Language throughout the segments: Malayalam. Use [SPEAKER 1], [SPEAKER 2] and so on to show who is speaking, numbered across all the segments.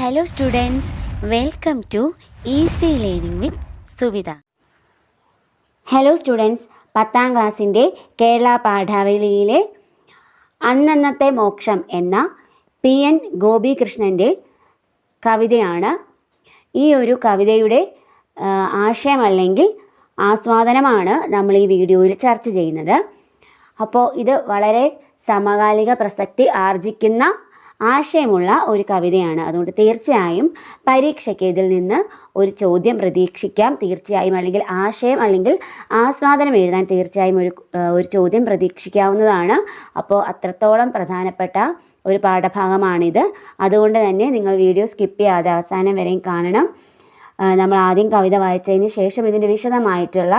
[SPEAKER 1] Hello students welcome to easy learning with Suvitha hello students പത്താം ക്ലാസ്സിന്റെ കേരള പാഠാവലിയിലെ അന്നന്നത്തെ മോക്ഷം എന്ന പി എൻ ഗോപികൃഷ്ണന്റെ കവിതയാണ് ഈ ഒരു കവിതയുടെ ആശയം അല്ലെങ്കിൽ ആസ്വാദനമാണ് നമ്മൾ ഈ വീഡിയോയിൽ ചർച്ച ചെയ്യുന്നത്. അപ്പോൾ ഇത് വളരെ സമകാലിക പ്രസക്തി ആർജിക്കുന്ന ആശയമുള്ള ഒരു കവിതയാണ്. അതുകൊണ്ട് തീർച്ചയായും പരീക്ഷയ്ക്ക് ഇതിൽ നിന്ന് ഒരു ചോദ്യം പ്രതീക്ഷിക്കാം. തീർച്ചയായും അല്ലെങ്കിൽ ആശയം അല്ലെങ്കിൽ ആസ്വാദനം എഴുതാൻ തീർച്ചയായും ഒരു ഒരു ചോദ്യം പ്രതീക്ഷിക്കാവുന്നതാണ്. അപ്പോൾ അത്രത്തോളം പ്രധാനപ്പെട്ട ഒരു പാഠഭാഗമാണിത്. അതുകൊണ്ട് തന്നെ നിങ്ങൾ വീഡിയോ സ്കിപ്പ് ചെയ്യാതെ അവസാനം വരെയും കാണണം. നമ്മൾ ആദ്യം കവിത വായിച്ചതിന് ശേഷം ഇതിന്റെ വിശദമായിട്ടുള്ള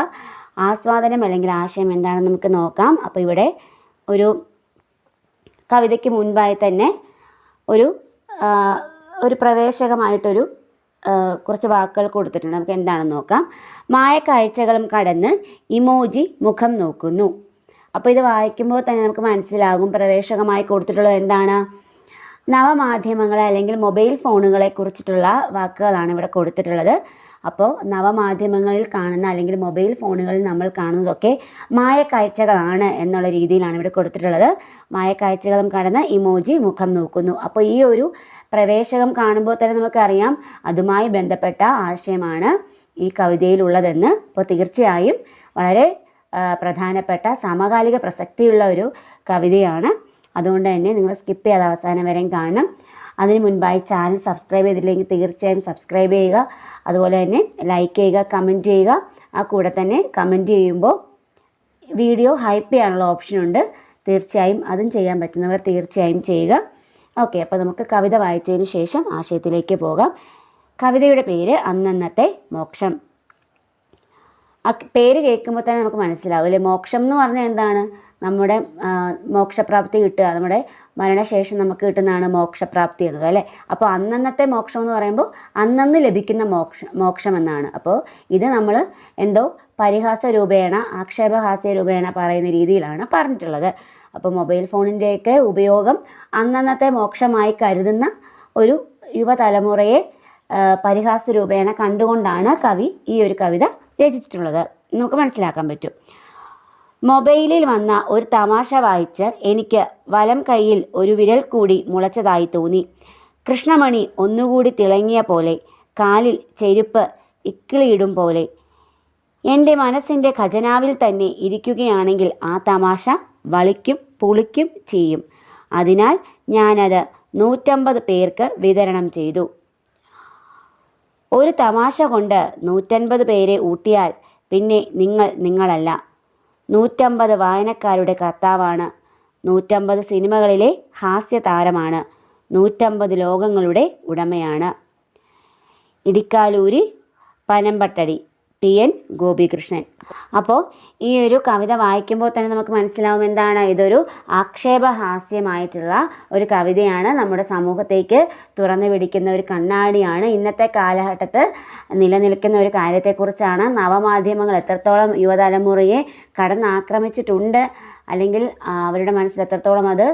[SPEAKER 1] ആസ്വാദനം അല്ലെങ്കിൽ ആശയം എന്താണെന്ന് നമുക്ക് നോക്കാം. അപ്പോൾ ഇവിടെ ഒരു കവിതയ്ക്ക് മുൻപായി തന്നെ ഒരു ഒരു പ്രവേശകമായിട്ടൊരു കുറച്ച് വാക്കുകൾ കൊടുത്തിട്ടുണ്ട്. നമുക്ക് എന്താണെന്ന് നോക്കാം. മായ കാഴ്ചകളും കടന്ന് ഇമോജി മുഖം നോക്കുന്നു. അപ്പോൾ ഇത് വായിക്കുമ്പോൾ തന്നെ നമുക്ക് മനസ്സിലാകും പ്രവേശകമായി കൊടുത്തിട്ടുള്ളത് എന്താണ്. നവമാധ്യമങ്ങളെ അല്ലെങ്കിൽ മൊബൈൽ ഫോണുകളെ കുറിച്ചിട്ടുള്ള വാക്കുകളാണ് ഇവിടെ കൊടുത്തിട്ടുള്ളത്. അപ്പോൾ നവമാധ്യമങ്ങളിൽ കാണുന്ന അല്ലെങ്കിൽ മൊബൈൽ ഫോണുകളിൽ നമ്മൾ കാണുന്നതൊക്കെ മായക്കാഴ്ചകളാണ് എന്നുള്ള രീതിയിലാണ് ഇവിടെ കൊടുത്തിട്ടുള്ളത്. മായക്കാഴ്ചകളും കടന്ന് ഇമോജി മുഖം നോക്കുന്നു. അപ്പോൾ ഈ ഒരു പ്രവേശകം കാണുമ്പോൾ തന്നെ നമുക്കറിയാം അതുമായി ബന്ധപ്പെട്ട ആശയമാണ് ഈ കവിതയിലുള്ളതെന്ന്. അപ്പോൾ തീർച്ചയായും വളരെ പ്രധാനപ്പെട്ട സമകാലിക പ്രസക്തിയുള്ള ഒരു കവിതയാണ്. അതുകൊണ്ട് തന്നെ നിങ്ങൾ സ്കിപ്പ് ചെയ്യാതെ അവസാനം വരെയും കാണണം. അതിന് മുൻപായി ചാനൽ സബ്സ്ക്രൈബ് ചെയ്തില്ലെങ്കിൽ തീർച്ചയായും സബ്സ്ക്രൈബ് ചെയ്യുക. അതുപോലെ തന്നെ ലൈക്ക് ചെയ്യുക കമന്റ് ചെയ്യുക. ആ കൂടെ തന്നെ കമന്റ് ചെയ്യുമ്പോൾ വീഡിയോ ഹൈപ്പ് ചെയ്യാനുള്ള ഓപ്ഷനുണ്ട് തീർച്ചയായും അതും ചെയ്യാൻ പറ്റുന്നവർ തീർച്ചയായും ചെയ്യുക. ഓക്കെ അപ്പോൾ നമുക്ക് കവിത വായിച്ചതിന് ശേഷം ആശയത്തിലേക്ക് പോകാം. കവിതയുടെ പേര് അന്നന്നത്തെ മോക്ഷം. പേര് കേൾക്കുമ്പോൾ തന്നെ നമുക്ക് മനസ്സിലാവും അല്ലേ? മോക്ഷം എന്ന് പറഞ്ഞാൽ എന്താണ്? നമ്മുടെ മോക്ഷപ്രാപ്തി കിട്ടുക. നമ്മുടെ മരണശേഷം നമുക്ക് കിട്ടുന്നതാണ് മോക്ഷപ്രാപ്തി എന്നത് അല്ലേ? അപ്പോൾ അന്നന്നത്തെ മോക്ഷം എന്ന് പറയുമ്പോൾ അന്നന്ന് ലഭിക്കുന്ന മോക്ഷ മോക്ഷം എന്നാണ്. അപ്പോൾ ഇത് നമ്മൾ എന്തോ പരിഹാസ രൂപേണ ആക്ഷേപഹാസ്യ രൂപേണ പറയുന്ന രീതിയിലാണ് പറഞ്ഞിട്ടുള്ളത്. അപ്പോൾ മൊബൈൽ ഫോണിന്റെയൊക്കെ ഉപയോഗം അന്നന്നത്തെ മോക്ഷമായി കരുതുന്ന ഒരു യുവതലമുറയെ പരിഹാസ രൂപേണ കണ്ടുകൊണ്ടാണ് കവി ഈ ഒരു കവിത രചിച്ചിട്ടുള്ളത്. നമുക്ക് മനസ്സിലാക്കാൻ പറ്റും. മൊബൈലിൽ വന്ന ഒരു തമാശ വായിച്ച് എനിക്ക് വലം കൈയിൽ ഒരു വിരൽ കൂടി മുളച്ചതായി തോന്നി. കൃഷ്ണമണി ഒന്നുകൂടി തിളങ്ങിയ പോലെ കാലിൽ ചെരുപ്പ് ഇക്കിളിയിടും പോലെ. എന്റെ മനസ്സിന്റെ ഖജനാവിൽ തന്നെ ഇരിക്കുകയാണെങ്കിൽ ആ തമാശ വളിക്കും പുളിക്കും ചെയ്യും. അതിനാൽ ഞാനത് നൂറ്റമ്പത് പേർക്ക് വിതരണം ചെയ്തു. ഒരു തമാശ കൊണ്ട് നൂറ്റൻപത് പേരെ ഊട്ടിയാൽ പിന്നെ നിങ്ങൾ നിങ്ങളല്ല. നൂറ്റമ്പത് വായനക്കാരുടെ കർത്താവാണ്. നൂറ്റമ്പത് സിനിമകളിലെ ഹാസ്യ താരമാണ് നൂറ്റമ്പത് ലോകങ്ങളുടെ ഉടമയാണ്. ഇടിക്കാലൂരി പനമ്പട്ടടി. P N Gopikrishnan. അപ്പോൾ ഈ ഒരു കവിത വായിക്കുമ്പോൾ തന്നെ നമുക്ക് മനസ്സിലാവും എന്താണ്? ഇതൊരു ആക്ഷേപഹാസ്യമായിട്ടുള്ള ഒരു കവിതയാണ്. നമ്മുടെ സമൂഹത്തേക്ക് തുറന്നു പിടിക്കുന്ന ഒരു കണ്ണാടിയാണ്. ഇന്നത്തെ കാലഘട്ടത്ത് നിലനിൽക്കുന്ന ഒരു കാര്യത്തെക്കുറിച്ചാണ് നവമാധ്യമങ്ങൾ എത്രത്തോളം യുവതലമുറയെ കടന്നാക്രമിച്ചിട്ടുണ്ട് അല്ലെങ്കിൽ അവരുടെ മനസ്സിൽ എത്രത്തോളം അത്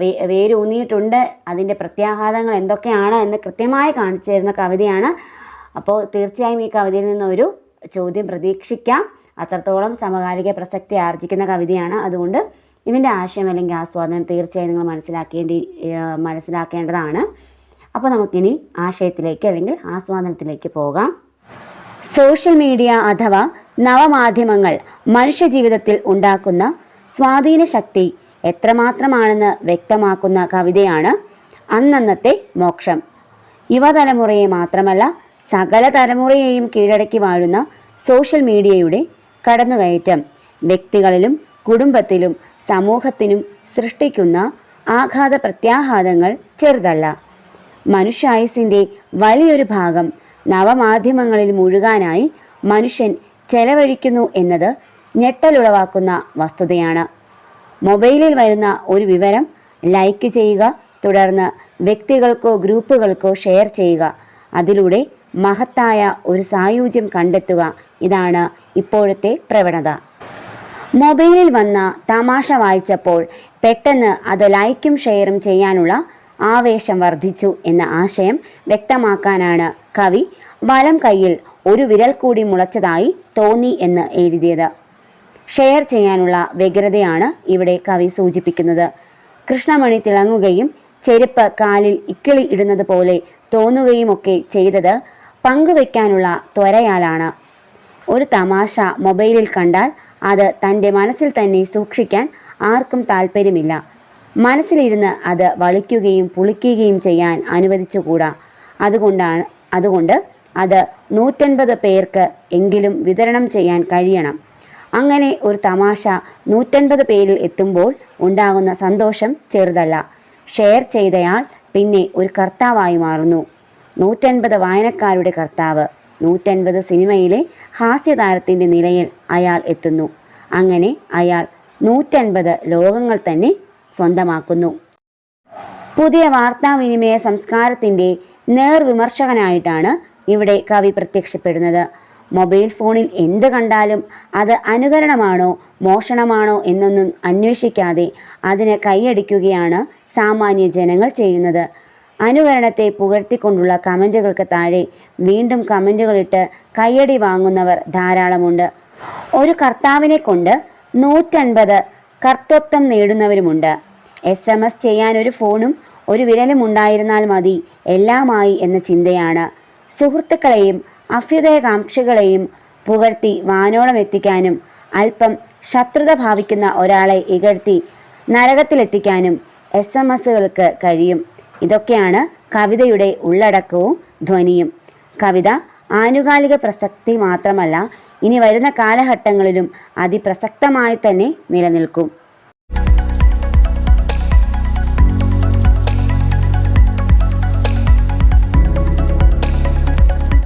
[SPEAKER 1] വേ വേരൂന്നിയിട്ടുണ്ട് അതിന്റെ പ്രത്യാഘാതങ്ങൾ എന്തൊക്കെയാണ് എന്ന് കൃത്യമായി കാണിച്ചു തരുന്ന കവിതയാണ്. അപ്പോൾ തീർച്ചയായും ഈ കവിതയിൽ നിന്നൊരു ചോദ്യം പ്രതീക്ഷിക്കാം. അത്രത്തോളം സമകാലിക പ്രസക്തി ആർജിക്കുന്ന കവിതയാണ്. അതുകൊണ്ട് ഇതിന്റെ ആശയം അല്ലെങ്കിൽ ആസ്വാദനം തീർച്ചയായും നിങ്ങൾ മനസ്സിലാക്കേണ്ടി മനസ്സിലാക്കേണ്ടതാണ്. അപ്പോൾ നമുക്കിനി ആശയത്തിലേക്ക് അല്ലെങ്കിൽ ആസ്വാദനത്തിലേക്ക് പോകാം. സോഷ്യൽ മീഡിയ അഥവാ നവമാധ്യമങ്ങൾ മനുഷ്യജീവിതത്തിൽ ഉണ്ടാക്കുന്ന സ്വാധീന ശക്തി എത്രമാത്രമാണെന്ന് വ്യക്തമാക്കുന്ന കവിതയാണ് അന്നന്നത്തെ മോക്ഷം. യുവതലമുറയെ മാത്രമല്ല സകല തലമുറയെയും കീഴടക്കി വാഴുന്ന സോഷ്യൽ മീഡിയയുടെ കടന്നുകയറ്റം. വ്യക്തികളിലും കുടുംബത്തിലും സമൂഹത്തിനും സൃഷ്ടിക്കുന്ന ആഘാത പ്രത്യാഘാതങ്ങൾ ചെറുതല്ല. മനുഷ്യായുസിന്റെ വലിയൊരു ഭാഗം നവമാധ്യമങ്ങളിൽ മുഴുകാനായി മനുഷ്യൻ ചെലവഴിക്കുന്നു എന്നത് ഞെട്ടലുളവാക്കുന്ന വസ്തുതയാണ്. മൊബൈലിൽ വരുന്ന ഒരു വിവരം ലൈക്ക് ചെയ്യുക തുടർന്ന് വ്യക്തികൾക്കോ ഗ്രൂപ്പുകൾക്കോ ഷെയർ ചെയ്യുക. അതിലൂടെ മഹത്തായ ഒരു സായുജ്യം കണ്ടെത്തുക ഇതാണ് ഇപ്പോഴത്തെ പ്രവണത. മൊബൈലിൽ വന്ന തമാശ വായിച്ചപ്പോൾ പെട്ടെന്ന് അത് ലൈക്കും ഷെയറും ചെയ്യാനുള്ള ആവേശം വർദ്ധിച്ചു എന്ന ആശയം വ്യക്തമാക്കാനാണ് കവി വലം കയ്യിൽ ഒരു വിരൽ കൂടി മുളച്ചതായി തോന്നി എന്ന് എഴുതിയത്. ഷെയർ ചെയ്യാനുള്ള വ്യഗ്രതയാണ് ഇവിടെ കവി സൂചിപ്പിക്കുന്നത്. കൃഷ്ണമണി തിളങ്ങുകയും ചെരുപ്പ് കാലിൽ ഇക്കിളി ഇടുന്നത് പോലെ തോന്നുകയുമൊക്കെ ചെയ്തത് പങ്കുവയ്ക്കാനുള്ള ത്വരയാലാണ്. ഒരു തമാശ മൊബൈലിൽ കണ്ടാൽ അത് തന്റെ മനസ്സിൽ തന്നെ സൂക്ഷിക്കാൻ ആർക്കും താല്പര്യമില്ല മനസ്സിലിരുന്ന് അത് വളിക്കുകയും പുളിക്കുകയും ചെയ്യാൻ അനുവദിച്ചുകൂടാ. അതുകൊണ്ടാണ് അതുകൊണ്ട് അത് നൂറ്റൻപത് പേർക്ക് എങ്കിലും വിതരണം ചെയ്യാൻ കഴിയണം. അങ്ങനെ ഒരു തമാശ നൂറ്റൻപത് പേരിൽ എത്തുമ്പോൾ ഉണ്ടാകുന്ന സന്തോഷം ചെറുതല്ല. ഷെയർ ചെയ്തയാൾ പിന്നെ ഒരു കർത്താവായി മാറുന്നു. നൂറ്റൻപത് വായനക്കാരുടെ കർത്താവ്. നൂറ്റൻപത് സിനിമയിലെ ഹാസ്യതാരത്തിന്റെ നിലയിൽ അയാൾ എത്തുന്നു. അങ്ങനെ അയാൾ നൂറ്റൻപത് ലോകങ്ങൾ തന്നെ സ്വന്തമാക്കുന്നു. പുതിയ വാർത്താവിനിമയ സംസ്കാരത്തിന്റെ നേർവിമർശകനായിട്ടാണ് ഇവിടെ കവി പ്രത്യക്ഷപ്പെടുന്നത്. മൊബൈൽ ഫോണിൽ എന്ത് കണ്ടാലും അത് അനുകരണമാണോ മോഷണമാണോ എന്നൊന്നും അന്വേഷിക്കാതെ അതിന് കൈയടിക്കുകയാണ് സാമാന്യ ജനങ്ങൾ ചെയ്യുന്നത്. അനുകരണത്തെ പുകഴ്ത്തിക്കൊണ്ടുള്ള കമന്റുകൾക്ക് താഴെ വീണ്ടും കമന്റുകളിട്ട് കയ്യടി വാങ്ങുന്നവർ ധാരാളമുണ്ട്. ഒരു കർത്താവിനെ കൊണ്ട് നൂറ്റൻപത് കർത്തൃത്വം നേടുന്നവരുമുണ്ട്. എസ് എം എസ് ചെയ്യാൻ ഒരു ഫോണും ഒരു വിരലും ഉണ്ടായിരുന്നാൽ മതി എല്ലാമായി എന്ന ചിന്തയാണ്. സുഹൃത്തുക്കളെയും അഭ്യുദയകാംക്ഷികളെയും പുകഴ്ത്തി വാനോളം എത്തിക്കാനും അല്പം ശത്രുത ഭാവിക്കുന്ന ഒരാളെ ഇകഴ്ത്തി നരകത്തിലെത്തിക്കാനും എസ് എം എസുകൾക്ക് കഴിയും. ഇതൊക്കെയാണ് കവിതയുടെ ഉള്ളടക്കവും ധ്വനിയും. കവിത ആനുകാലിക പ്രസക്തി മാത്രമല്ല ഇനി വരുന്ന കാലഘട്ടങ്ങളിലും അതിപ്രസക്തമായി തന്നെ നിലനിൽക്കും.